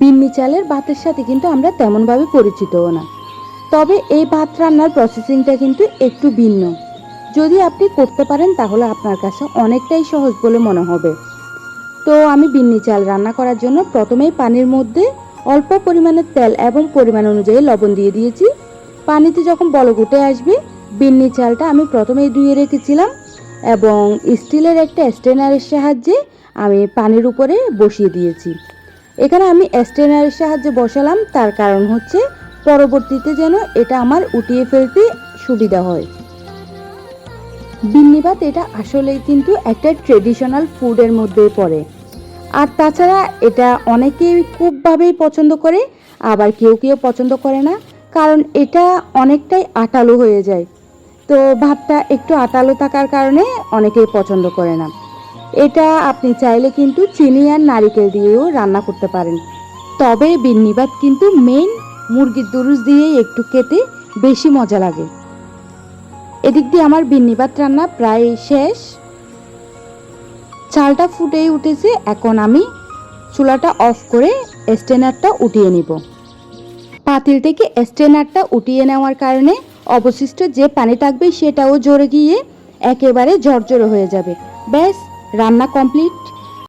বিন্নি চালের ভাতের সাথে কিন্তু আমরা তেমনভাবে পরিচিতও না। তবে এই ভাত রান্নার প্রসেসিংটা কিন্তু একটু ভিন্ন। যদি আপনি করতে পারেন তাহলে আপনার কাছে অনেকটাই সহজ বলে মনে হবে। তো আমি বিন্নি চাল রান্না করার জন্য প্রথমেই পানির মধ্যে অল্প পরিমাণে তেল এবং পরিমাণ অনুযায়ী লবণ দিয়ে দিয়েছি। পানিতে যখন বলক উঠে আসবে, বিন্নি চালটা আমি প্রথমেই ধুয়ে রেখেছিলাম এবং স্টিলের একটা স্টেনারের সাহায্যে আমি পানির উপরে বসিয়ে দিয়েছি। এখানে আমি স্টেনারের সাহায্যে বসালাম, তার কারণ হচ্ছে পরবর্তীতে যেন এটা আমার উঠিয়ে ফেলতে সুবিধা হয়। বিন্নিবাত এটা আসলেই কিন্তু একটা ট্রেডিশনাল ফুডের মধ্যে পড়ে। আর তাছাড়া এটা অনেকেই খুবভাবেই পছন্দ করে, আবার কেউ কেউ পছন্দ করে না, কারণ এটা অনেকটাই আটালো হয়ে যায়। তো ভাতটা একটু আটালো থাকার কারণে অনেকেই পছন্দ করে না। এটা আপনি চাইলে কিন্তু চিনি আর নারিকেল দিয়েও রান্না করতে পারেন। তবে বিন্নিবাত কিন্তু মেইন মুরগির দুরুস দিয়েই একটু খেতে বেশি মজা লাগে। এদিক দিয়ে আমার বিন্নিবাত রান্না প্রায় শেষ। চালটা ফুটেই উঠেছে, এখন আমি চুলাটা অফ করে স্টেনারটা উঠিয়ে নিব। পাতিল থেকে স্টেনারটা উঠিয়ে নেওয়ার কারণে অবশিষ্ট যে পানি থাকবে সেটাও জড়ে গিয়ে একেবারে জর্জরে হয়ে যাবে। ব্যাস রান্না কমপ্লিট?